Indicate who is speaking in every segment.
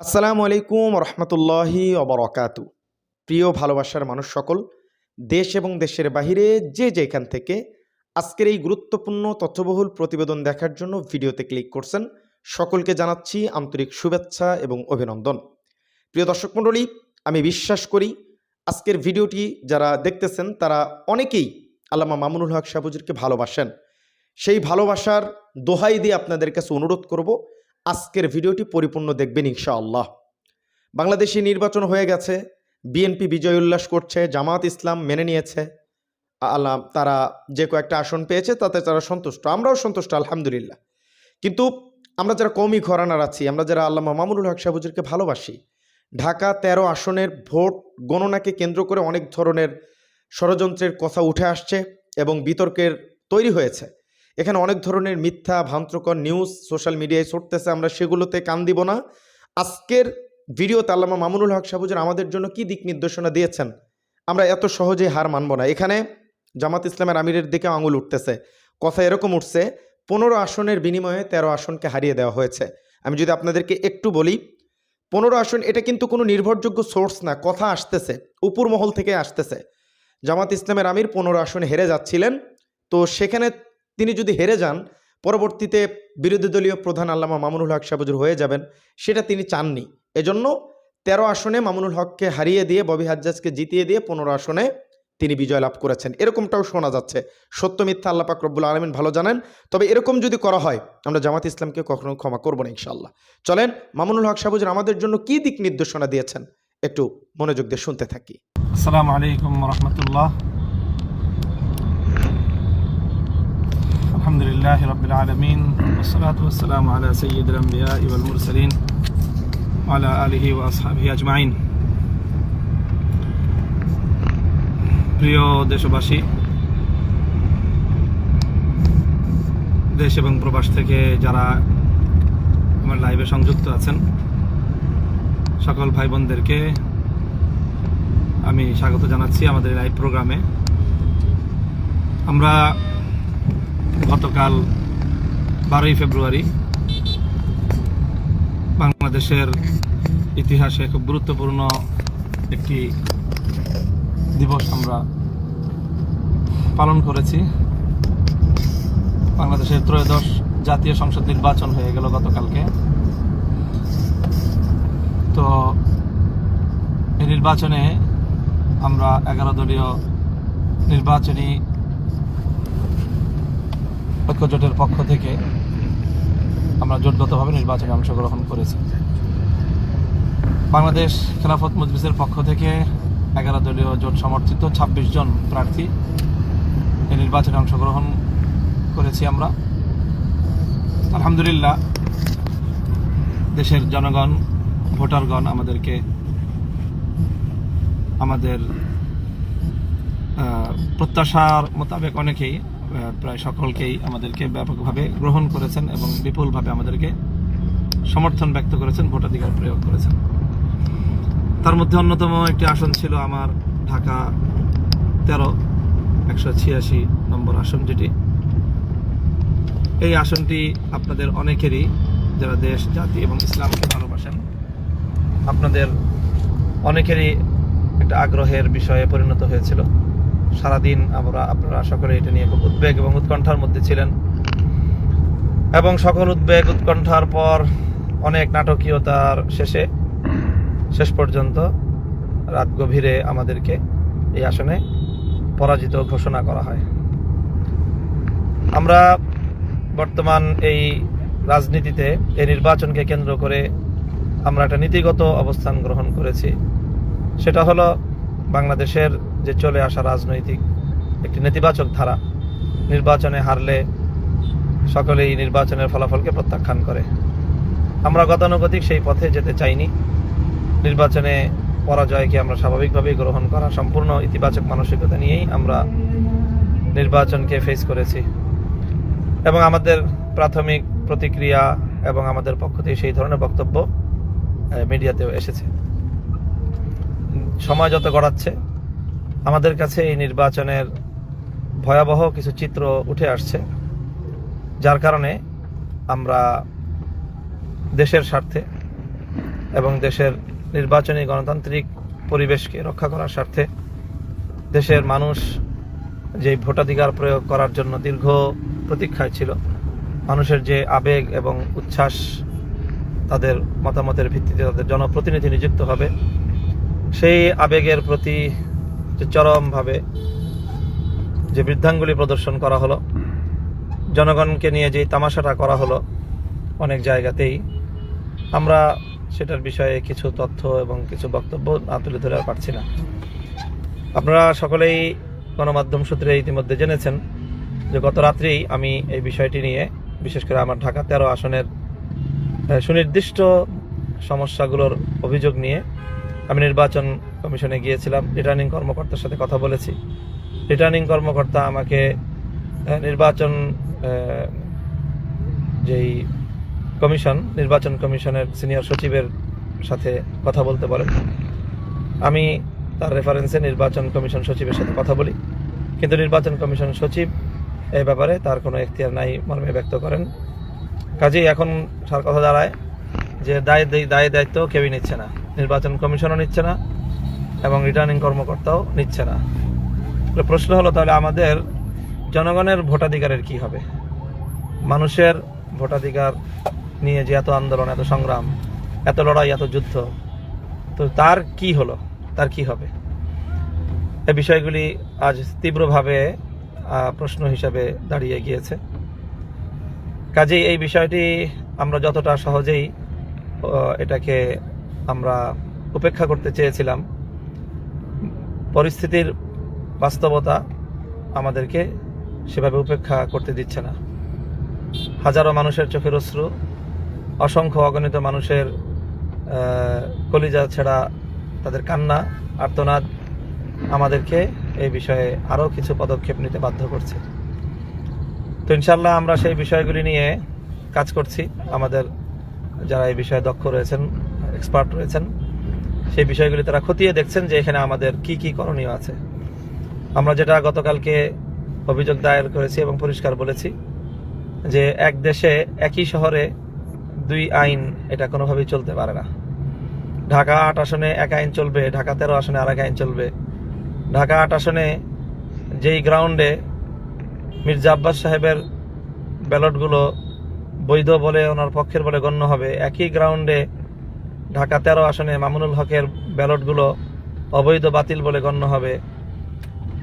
Speaker 1: আসসালামু আলাইকুম রহমতুল্লাহি অবরকাতু প্রিয় ভালোবাসার মানুষ সকল, দেশ এবং দেশের বাহিরে যে যেখান থেকে আজকের এই গুরুত্বপূর্ণ তথ্যবহুল প্রতিবেদন দেখার জন্য ভিডিওতে ক্লিক করছেন, সকলকে জানাচ্ছি আন্তরিক শুভেচ্ছা এবং অভিনন্দন। প্রিয় দর্শক মণ্ডলী, আমি বিশ্বাস করি আজকের ভিডিওটি যারা দেখতেছেন, তারা অনেকেই আল্লামা মামুনুল হক সাবুজুরকে ভালোবাসেন। সেই ভালোবাসার দোহাই দিয়ে আপনাদের কাছে অনুরোধ করব আজকের ভিডিওটি পরিপূর্ণ দেখবেন ইনশাআল্লাহ। বাংলাদেশে নির্বাচন হয়ে গেছে, বিএনপি বিজয় উল্লাস করছে, জামাত ইসলাম মেনে নিয়েছে, আল্লাহ তারা যে কয়েকটা আসন পেয়েছে তাতে তারা সন্তুষ্ট, আমরাও সন্তুষ্ট, আলহামদুলিল্লাহ। কিন্তু আমরা যারা কৌমি ঘরানার আছি, আমরা যারা আল্লামা মামুনুল হক সাহুজুরকে ভালোবাসি, ঢাকা তেরো আসনের ভোট গণনাকে কেন্দ্র করে অনেক ধরনের ষড়যন্ত্রের কথা উঠে আসছে এবং বিতর্কের তৈরি হয়েছে। এখানে অনেক ধরনের মিথ্যা, ভ্রান্তিকর নিউজ সোশ্যাল মিডিয়ায় ছড়তেছে, আমরা সেগুলোতে কান দিব না। আজকের ভিডিওতে আল্লামা মামুনুল হক সাহুজুর আমাদের জন্য কি দিক নির্দেশনা দিয়েছেন? আমরা এত সহজে হার মানব না। এখানে জামাত ইসলামের আমিরের দিকে আঙুল উঠতেছে। কথা এরকম উঠছে, পনেরো আসনের বিনিময়ে তেরো আসনকে হারিয়ে দেওয়া হয়েছে। আমি যদি আপনাদেরকে একটু বলি, পনেরো আসন এটা কিন্তু কোনো নির্ভরযোগ্য সোর্স না, কথা আসতেছে উপর মহল থেকে আসতেছে। জামাত ইসলামের আমির পনেরো আসনে হেরে যাচ্ছিলেন, তো সেখানে তিনি যদি হেরে যান, পরবর্তীতে বিরোধী দলীয় প্রধান আল্লামা মামুনুল হক সাবজুর হয়ে যাবেন, সেটা তিনি চাননি। এজন্য তেরো আসনে মামুনুল হককে হারিয়ে দিয়ে ববি হাজ্জাজকে জিতিয়ে দিয়ে পনেরো আসনে তিনি বিজয় লাভ করেছেন। এরকমটাও শোনা যাচ্ছে। সত্য মিথ্যা আল্লাপাক রব্বুল আলমিন ভালো জানেন। তবে এরকম যদি করা হয়, আমরা জামাত ইসলামকে কখনো ক্ষমা করব না ইনশাল্লাহ চলেন, মামুনুল হক সাবুজুর আমাদের জন্য কি দিক নির্দেশনা দিয়েছেন? একটু মনোযোগ দিয়ে শুনতে থাকি।
Speaker 2: আসসালামু আলাইকুম রহমতুল্লাহ। الحمد لله رب العالمين والصلاة والسلام على سيد الأنبياء والمرسلين وعلى آله وأصحابه أجمعين প্রিয় দেশবাসী দেশ এবং প্রবাস থেকে যারা আমার লাইভে সংযুক্ত আছেন সকল ভাই বোনদেরকে আমি স্বাগত জানাচ্ছি আমাদের লাইভ প্রোগ্রামে আমরা গতকাল বারোই ফেব্রুয়ারি বাংলাদেশের ইতিহাসে খুব গুরুত্বপূর্ণ একটি দিবস আমরা পালন করেছি। বাংলাদেশের ত্রয়োদশ জাতীয় সংসদ নির্বাচন হয়ে গেল গতকালকে। তো এই নির্বাচনে আমরা এগারো দলীয় নির্বাচনী ঐক্যজোটের পক্ষ থেকে আমরা জোটগতভাবে নির্বাচনে অংশগ্রহণ করেছি। বাংলাদেশ খেলাফত মজলিসের পক্ষ থেকে এগারো দলীয় জোট সমর্থিত ২৬ জন প্রার্থী এই নির্বাচনে অংশগ্রহণ করেছি আমরা। আলহামদুলিল্লাহ, দেশের জনগণ, ভোটারগণ আমাদেরকে, আমাদের প্রত্যাশার মোতাবেক অনেকেই প্রায় সকলকেই আমাদেরকে ব্যাপকভাবে গ্রহণ করেছেন এবং বিপুলভাবে আমাদেরকে সমর্থন ব্যক্ত করেছেন, ভোটাধিকার প্রয়োগ করেছেন। তার মধ্যে অন্যতম একটি আসন ছিল আমার ঢাকা তেরো, একশো ছিয়াশি নম্বর আসন যেটি। এই আসনটি আপনাদের অনেকেরই, যারা দেশ, জাতি এবং ইসলামকে ভালোবাসেন, আপনাদের অনেকেরই একটা আগ্রহের বিষয়ে পরিণত হয়েছিল। সারাদিন আমরা আপনারা সকলে এটা নিয়ে খুব উদ্বেগ এবং উৎকণ্ঠার মধ্যে ছিলেন। এবং সকল উদ্বেগ, উৎকণ্ঠার পর অনেক নাটকীয়তার শেষে, শেষ পর্যন্ত রাত গভীরে আমাদেরকে এই আসনে পরাজিত ঘোষণা করা হয়। আমরা বর্তমান এই রাজনীতিতে, এই নির্বাচনকে কেন্দ্র করে আমরা একটা নীতিগত অবস্থান গ্রহণ করেছি। সেটা হলো বাংলাদেশের যে চলে আসা রাজনৈতিক একটি নেতিবাচক ধারা, নির্বাচনে হারলে সকলেই নির্বাচনের ফলাফলকে প্রত্যাখ্যান করে। আমরা গতানুগতিক সেই পথে যেতে চাইনি। নির্বাচনে পরাজয়কে আমরা স্বাভাবিকভাবেই গ্রহণ করা সম্পূর্ণ ইতিবাচক মানসিকতা নিয়েই আমরা নির্বাচনকে ফেস করেছি। এবং আমাদের প্রাথমিক প্রতিক্রিয়া এবং আমাদের পক্ষ থেকে সেই ধরনের বক্তব্য মিডিয়াতেও এসেছে। সময় যত গড়াচ্ছে। আমাদের কাছে এই নির্বাচনের ভয়াবহ কিছু চিত্র উঠে আসছে, যার কারণে আমরা দেশের স্বার্থে এবং দেশের নির্বাচনী গণতান্ত্রিক পরিবেশকে রক্ষা করার স্বার্থে দেশের মানুষ যে ভোটাধিকার প্রয়োগ করার জন্য দীর্ঘ প্রতীক্ষায় ছিল, মানুষের যে আবেগ এবং উচ্ছ্বাস, তাদের মতামতের ভিত্তিতে তাদের জনপ্রতিনিধি নিযুক্ত হবে সেই আবেগের প্রতি যে চরমভাবে যে বৃদ্ধাঙ্গুলি প্রদর্শন করা হলো, জনগণকে নিয়ে যে তামাশাটা করা হলো অনেক জায়গাতেই, আমরা সেটার বিষয়ে কিছু তথ্য এবং কিছু বক্তব্য না তুলে ধরে পারছি না। আপনারা সকলেই গণমাধ্যম সূত্রে ইতিমধ্যে জেনেছেন যে গত রাত্রেই আমি এই বিষয়টি নিয়ে, বিশেষ করে আমার ঢাকা তেরো আসনের সুনির্দিষ্ট সমস্যাগুলোর অভিযোগ নিয়ে আমি নির্বাচন কমিশনে গিয়েছিলাম রিটার্নিং কর্মকর্তার সাথে কথা বলেছি। রিটার্নিং কর্মকর্তা আমাকে নির্বাচন যেই কমিশন, নির্বাচন কমিশনের সিনিয়র সচিবের সাথে কথা বলতে বলেন। আমি তার রেফারেন্সে নির্বাচন কমিশন সচিবের সাথে কথা বলি। কিন্তু নির্বাচন কমিশন সচিব এই ব্যাপারে তার কোনো এখতিয়ার নাই, মর্মে ব্যক্ত করেন। কাজেই এখন সার কথা দাঁড়ায় যে দায় দায় দায়িত্ব কেউই নিচ্ছে না। নির্বাচন কমিশনও নিচ্ছে না এবং রিটার্নিং কর্মকর্তাও নিচ্ছে না। প্রশ্ন হলো তাহলে আমাদের জনগণের ভোটাধিকারের কি হবে? মানুষের ভোটাধিকার নিয়ে যে এত আন্দোলন, এত সংগ্রাম, এত লড়াই, এত যুদ্ধ, তো তার কি হলো? তার কি হবে? এ বিষয়গুলি আজ তীব্রভাবে প্রশ্ন হিসাবে দাঁড়িয়ে গিয়েছে। কাজেই এই বিষয়টি আমরা যতটা সহজেই এটাকে আমরা উপেক্ষা করতে চেয়েছিলাম। পরিস্থিতির বাস্তবতা আমাদেরকে সেভাবে উপেক্ষা করতে দিচ্ছে না। হাজারো মানুষের চোখের অশ্রু, অসংখ্য অগণিত মানুষের কলিজা ছেড়া তাদের কান্না, আর্তনাদ আমাদেরকে এই বিষয়ে আরও কিছু পদক্ষেপ নিতে বাধ্য করছে। তো ইনশাল্লাহ আমরা সেই বিষয়গুলি নিয়ে কাজ করছি। আমাদের যারা এই বিষয়ে দক্ষ রয়েছেন এক্সপার্ট রয়েছেন। সেই বিষয়গুলি তারা খতিয়ে দেখছেন যে এখানে আমাদের কি কি করণীয় আছে। আমরা যেটা গতকালকে অভিযোগ দায়ের করেছি এবং পরিষ্কার বলেছি যে এক দেশে একই শহরে দুই আইন এটা কোনোভাবেই চলতে পারে না। ঢাকা আট আসনে এক আইন চলবে, ঢাকা তেরো আসনে আর এক আইন চলবে। ঢাকা আট আসনে যেই গ্রাউন্ডে মির্জা আব্বাস সাহেবের ব্যালটগুলো বৈধ বলে ওনার পক্ষের বলে গণ্য হবে, একই গ্রাউন্ডে ঢাকা তেরো আসনে মামুনুল হকের ব্যালটগুলো অবৈধ বাতিল বলে গণ্য হবে।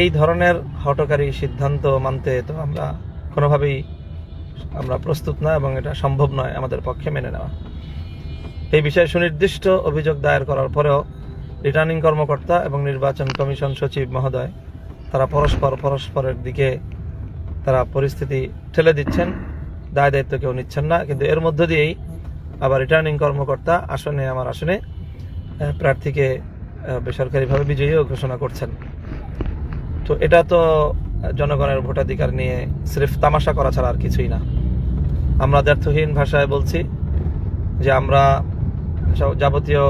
Speaker 2: এই ধরনের হটকারী সিদ্ধান্ত মানতে তো আমরা কোনোভাবেই আমরা প্রস্তুত না এবং এটা সম্ভব নয় আমাদের পক্ষে মেনে নেওয়া। এই বিষয়ে সুনির্দিষ্ট অভিযোগ দায়ের করার পরেও রিটার্নিং কর্মকর্তা এবং নির্বাচন কমিশন সচিব মহোদয় তারা পরস্পর পরস্পরের দিকে তারা পরিস্থিতি ঠেলে দিচ্ছেন। দায় দায়িত্ব কেউ নিচ্ছেন না। কিন্তু এর মধ্য দিয়েই আবার রিটার্নিং কর্মকর্তা আসনে, আমার আসনে প্রার্থীকে বেসরকারিভাবে বিজয়ীও ঘোষণা করছেন। তো এটা তো জনগণের ভোটাধিকার নিয়ে সিরেফ তামাশা করা ছাড়া আর কিছুই না। আমরা দ্ব্যর্থহীন ভাষায় বলছি যে আমরা যাবতীয়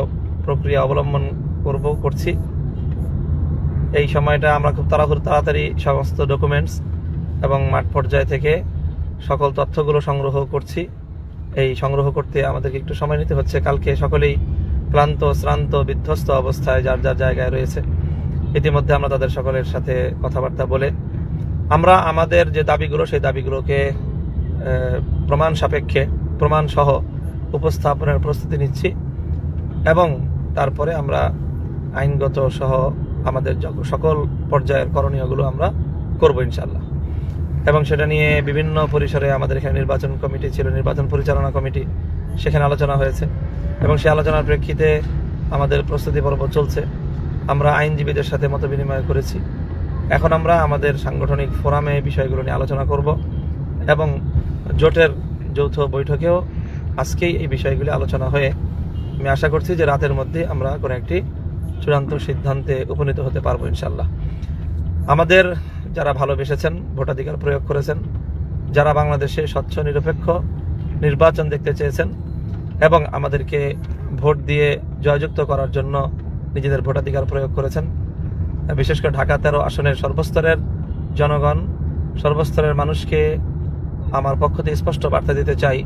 Speaker 2: প্রক্রিয়া অবলম্বন করব, করছি। এই সময়টা আমরা খুব তাড়াহুড়ো, তাড়াতাড়ি সমস্ত ডকুমেন্টস এবং মাঠ পর্যায় থেকে সকল তথ্যগুলো সংগ্রহ করছি। এই সংগ্রহ করতে আমাদেরকে একটু সময় নিতে হচ্ছে। কালকে সকলেই ক্লান্ত, শ্রান্ত, বিধ্বস্ত অবস্থায় যার যার জায়গায় রয়েছে, ইতিমধ্যে আমরা তাদের সকলের সাথে কথাবার্তা বলে আমরা আমাদের যে দাবিগুলো, সেই দাবিগুলোকে প্রমাণ সাপেক্ষে, প্রমাণ সহ উপস্থাপনের প্রস্তুতি নিচ্ছি এবং তারপরে আমরা আইনগত সহ আমাদের সকল পর্যায়ের করণীয়গুলো আমরা করব ইনশাল্লাহ এবং সেটা নিয়ে বিভিন্ন পরিসরে আমাদের এখানে নির্বাচন কমিটি ছিল, নির্বাচন পরিচালনা কমিটি, সেখানে আলোচনা হয়েছে। এবং সেই আলোচনার প্রেক্ষিতে আমাদের প্রস্তুতি পর্ব চলছে। আমরা আইনজীবীদের সাথে মত বিনিময় করেছি। এখন আমরা আমাদের সাংগঠনিক ফোরামে বিষয়গুলো নিয়ে আলোচনা করব এবং জোটের যৌথ বৈঠকেও আজকেই এই বিষয়গুলি আলোচনা হয়ে আমি আশা করছি যে রাতের মধ্যে আমরা কোনো একটি চূড়ান্ত সিদ্ধান্তে উপনীত হতে পারব ইনশাল্লাহ আমাদের যারা ভালোবেসেছেন, ভোটাধিকার প্রয়োগ করেছেন, যারা বাংলাদেশে স্বচ্ছ, নিরপেক্ষ নির্বাচন দেখতে চেয়েছেন এবং আমাদেরকে ভোট দিয়ে জয়যুক্ত করার জন্য নিজেদের ভোটাধিকার প্রয়োগ করেছেন, বিশেষ করে ঢাকা তেরো আসনের সর্বস্তরের জনগণ, সর্বস্তরের মানুষকে আমার পক্ষ থেকে স্পষ্ট বার্তা দিতে চাই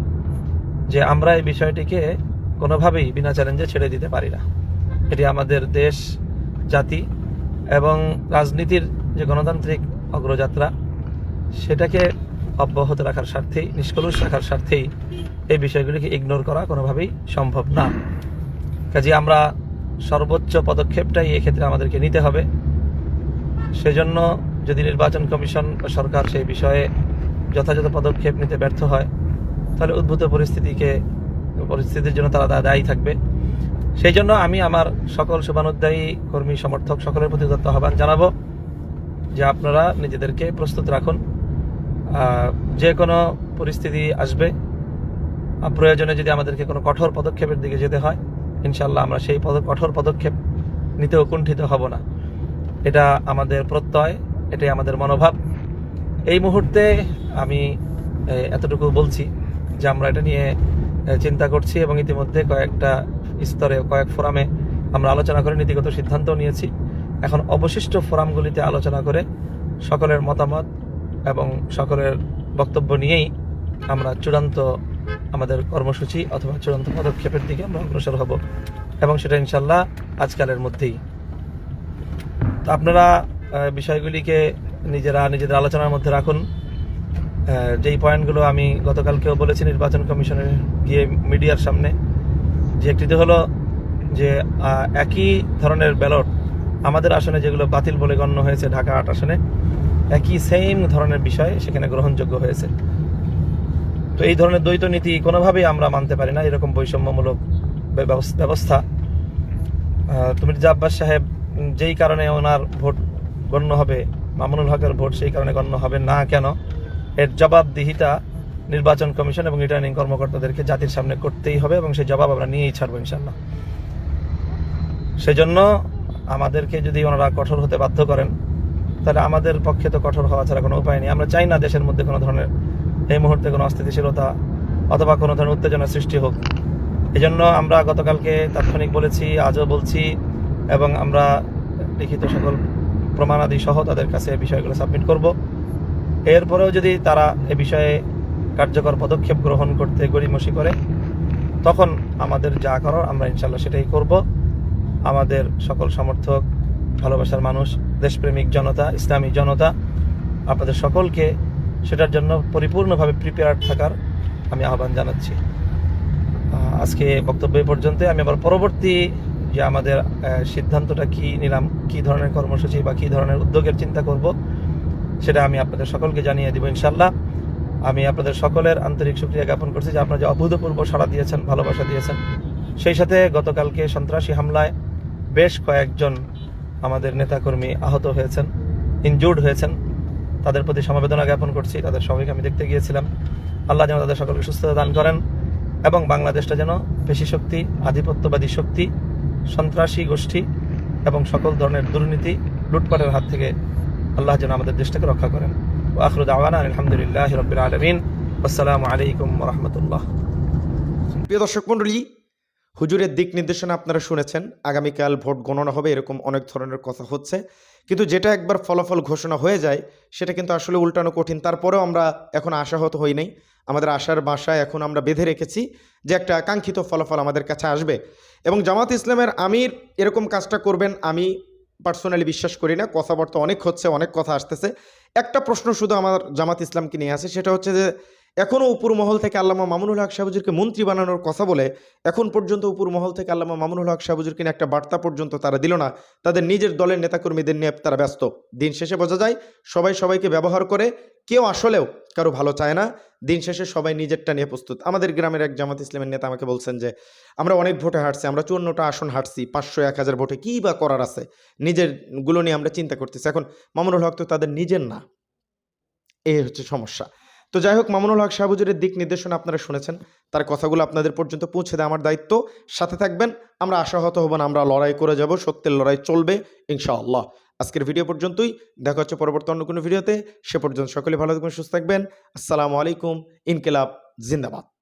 Speaker 2: যে আমরা এই বিষয়টিকে কোনোভাবেই বিনা চ্যালেঞ্জে ছেড়ে দিতে পারি না। এটি আমাদের দেশ, জাতি এবং রাজনীতির যে গণতান্ত্রিক অগ্রযাত্রা, সেটাকে অব্যাহত রাখার স্বার্থেই নিষ্কলুষ রাখার স্বার্থেই এই বিষয়গুলিকে ইগনোর করা কোনোভাবেই সম্ভব না। কাজে আমরা সর্বোচ্চ পদক্ষেপটাই এক্ষেত্রে আমাদেরকে নিতে হবে। সেজন্য যদি নির্বাচন কমিশন বা সরকার সেই বিষয়ে যথাযথ পদক্ষেপ নিতে ব্যর্থ হয়, তাহলে উদ্ভূত পরিস্থিতিকে, পরিস্থিতির জন্য তারা দায়ী থাকবে। সেই জন্য আমি আমার সকল শুভানুদ্দায়ী কর্মী, সমর্থক সকলের প্রতি দত্ত আহ্বান জানাব। যে আপনারা নিজেদেরকে প্রস্তুত রাখুন। যে কোনো পরিস্থিতি আসবে প্রয়োজনে যদি আমাদেরকে কোনো কঠোর পদক্ষেপের দিকে যেতে হয় ইনশাল্লাহ আমরা সেই পদ কঠোর পদক্ষেপ নিতেও কুণ্ঠিত হব না। এটা আমাদের প্রত্যয়, এটাই আমাদের মনোভাব। এই মুহূর্তে আমি এতটুকু বলছি যে আমরা এটা নিয়ে চিন্তা করছি এবং ইতিমধ্যে কয়েকটা স্তরে, কয়েক ফোরামে আমরা আলোচনা করে নীতিগত সিদ্ধান্ত নিয়েছি। এখন অবশিষ্ট ফোরামগুলিতে আলোচনা করে সকলের মতামত এবং সকলের বক্তব্য নিয়েই আমরা চূড়ান্ত আমাদের কর্মসূচি অথবা চূড়ান্ত পদক্ষেপের দিকে আমরা অগ্রসর হব। এবং সেটা ইনশাল্লাহ আজকালের মধ্যেই। তো আপনারা বিষয়গুলিকে নিজেরা নিজেদের আলোচনার মধ্যে রাখুন। যেই পয়েন্টগুলো আমি গতকালকেও বলেছি নির্বাচন কমিশনের গিয়ে মিডিয়ার সামনে, যে একটিতে হলো যে একই ধরনের ব্যালট আমাদের আসনে যেগুলো বাতিল বলে গণ্য হয়েছে ঢাকা আট আসনে, একই সেম ধরনের বিষয় সেখানে গ্রহণযোগ্য হয়েছে। তো এই ধরনের দ্বৈত নীতি কোনোভাবেই আমরা মানতে পারি না, এরকম বৈষম্যমূলক ব্যবস- ব্যবস্থা। তুমি আব্বাস সাহেব যেই কারণে ওনার ভোট গণ্য হবে, মামুনুল হকের ভোট সেই কারণে গণ্য হবে না কেন, এর জবাবদিহিতা নির্বাচন কমিশন এবং রিটার্নিং কর্মকর্তাদেরকে জাতির সামনে করতেই হবে এবং সেই জবাব আমরা নিয়েই ছাড়বো ইনশাল্লাহ সেজন্য আমাদেরকে যদি ওনারা কঠোর হতে বাধ্য করেন, তাহলে আমাদের পক্ষে তো কঠোর হওয়া ছাড়া কোনো উপায় নেই। আমরা চাই না দেশের মধ্যে কোনো ধরনের এই মুহূর্তে কোনো অস্থিতিশীলতা অথবা কোনো ধরনের উত্তেজনা সৃষ্টি হোক। এজন্য আমরা গতকালকে তাৎক্ষণিক বলেছি, আজও বলছি, এবং আমরা লিখিত সকল প্রমাণাদি সহ তাদের কাছে বিষয়গুলো সাবমিট করব। এরপরেও যদি তারা এ বিষয়ে কার্যকর পদক্ষেপ গ্রহণ করতে গড়িমসি করে, তখন আমাদের যা করার আমরা ইনশাল্লাহ সেটাই করব। আমাদের সকল সমর্থক, ভালোবাসার মানুষ, দেশপ্রেমিক জনতা, ইসলামী জনতা, আপনাদের সকলকে সেটার জন্য পরিপূর্ণভাবে প্রিপেয়ার থাকার আমি আহ্বান জানাচ্ছি। আজকে বক্তব্য পর্যন্ত আমি আবার পরবর্তী যে আমাদের সিদ্ধান্তটা কি নিলাম, কি ধরনের কর্মসূচি বা কি ধরনের উদ্যোগের চিন্তা করব, সেটা আমি আপনাদের সকলকে জানিয়ে দিব ইনশাল্লাহ আমি আপনাদের সকলের আন্তরিক সুক্রিয়া জ্ঞাপন করছি যে আপনারা যে অভূতপূর্ব সাড়া দিয়েছেন, ভালোবাসা দিয়েছেন, সেই সাথে গতকালকে সন্ত্রাসী হামলায় বেশ কয়েকজন আমাদের নেতাকর্মী আহত হয়েছেন ইনজুর্ড হয়েছেন। তাদের প্রতি সমবেদনা জ্ঞাপন করছি, তাদের সবাইকে আমি দেখতে গিয়েছিলাম। আল্লাহ যেন তাদের সকলকে সুস্থতা দান করেন এবং বাংলাদেশটা যেন পেশি শক্তি, আধিপত্যবাদী শক্তি, সন্ত্রাসী গোষ্ঠী এবং সকল ধরনের দুর্নীতি লুটপাটের হাত থেকে আল্লাহ যেন আমাদের দেশটাকে রক্ষা করেন। ও আখরুদ আওয়ানা আলহামদুলিল্লাহ রবিল আসসালামু আলাইকুম রহমতুল্লাহ।
Speaker 1: প্রিয় দর্শক মণ্ডলী হুজুরের দিক নির্দেশনা আপনারা শুনেছেন, আগামীকাল ভোট গণনা হবে, এরকম অনেক ধরনের কথা হচ্ছে। কিন্তু যেটা একবার ফলাফল ঘোষণা হয়ে যায়, সেটা কিন্তু আসলে উল্টানো কঠিন। তারপরেও আমরা এখন আশাহত হই নাই। আমাদের আশার বাসায় এখন আমরা বেঁধে রেখেছি যে একটা আকাঙ্ক্ষিত ফলাফল আমাদের কাছে আসবে। এবং জামাত ইসলামের আমির এরকম কাজটা করবেন, আমি পার্সোনালি বিশ্বাস করি না। কথাবার্তা অনেক হচ্ছে, অনেক কথা আসতেছে। একটা প্রশ্ন শুধু আমার জামাত ইসলামকে নিয়ে আসে সেটা হচ্ছে যে এখনও উপর মহল থেকে আল্লামা মামুনুল হক সাহুজুরকে মন্ত্রী বানানোর কথা বলে, এখন পর্যন্ত উপর মহল থেকে আল্লামা মামুনুল হক সাহুজুরকে নিয়ে একটা বার্তা পর্যন্ত তারা দিল না। তাদের নিজের দলের নেতাকর্মীদের নিয়ে তারা ব্যস্ত। দিন শেষে বোঝা যায়, সবাই সবাইকে ব্যবহার করে, কেউ আসলেও কারও ভালো চায় না। দিন শেষে সবাই নিজেরটা নিয়ে প্রস্তুত। আমাদের গ্রামের এক জামাত ইসলামের নেতা আমাকে বলছেন যে, আমরা অনেক ভোটে হাঁটছি আমরা চুয়ান্নটা আসন হাঁটছি পাঁচশো এক হাজার ভোটে কী বা করার আছে? নিজেরগুলো নিয়ে আমরা চিন্তা করতেছি। এখন মামুনুল হক তো তাদের নিজের না। এই হচ্ছে সমস্যা। তো যাই হোক মামুনুল হক শাহবুজুরের দিক নির্দেশনা আপনারা শুনেছেন। তার কথাগুলো আপনাদের পর্যন্ত পৌঁছে দেয় আমার দায়িত্ব। সাথে থাকবেন, আমরা আশাহত হব না, আমরা লড়াই করে যাব, সত্যের লড়াই চলবে, ইনশাআল্লাহ। আজকের ভিডিও পর্যন্তই, দেখা হচ্ছে পরবর্তী অন্য কোনো ভিডিওতে। সে পর্যন্ত সকলে ভালো থাকবেন, সুস্থ থাকবেন। আসসালামু আলাইকুম, ইনকিলাব, জিন্দাবাদ।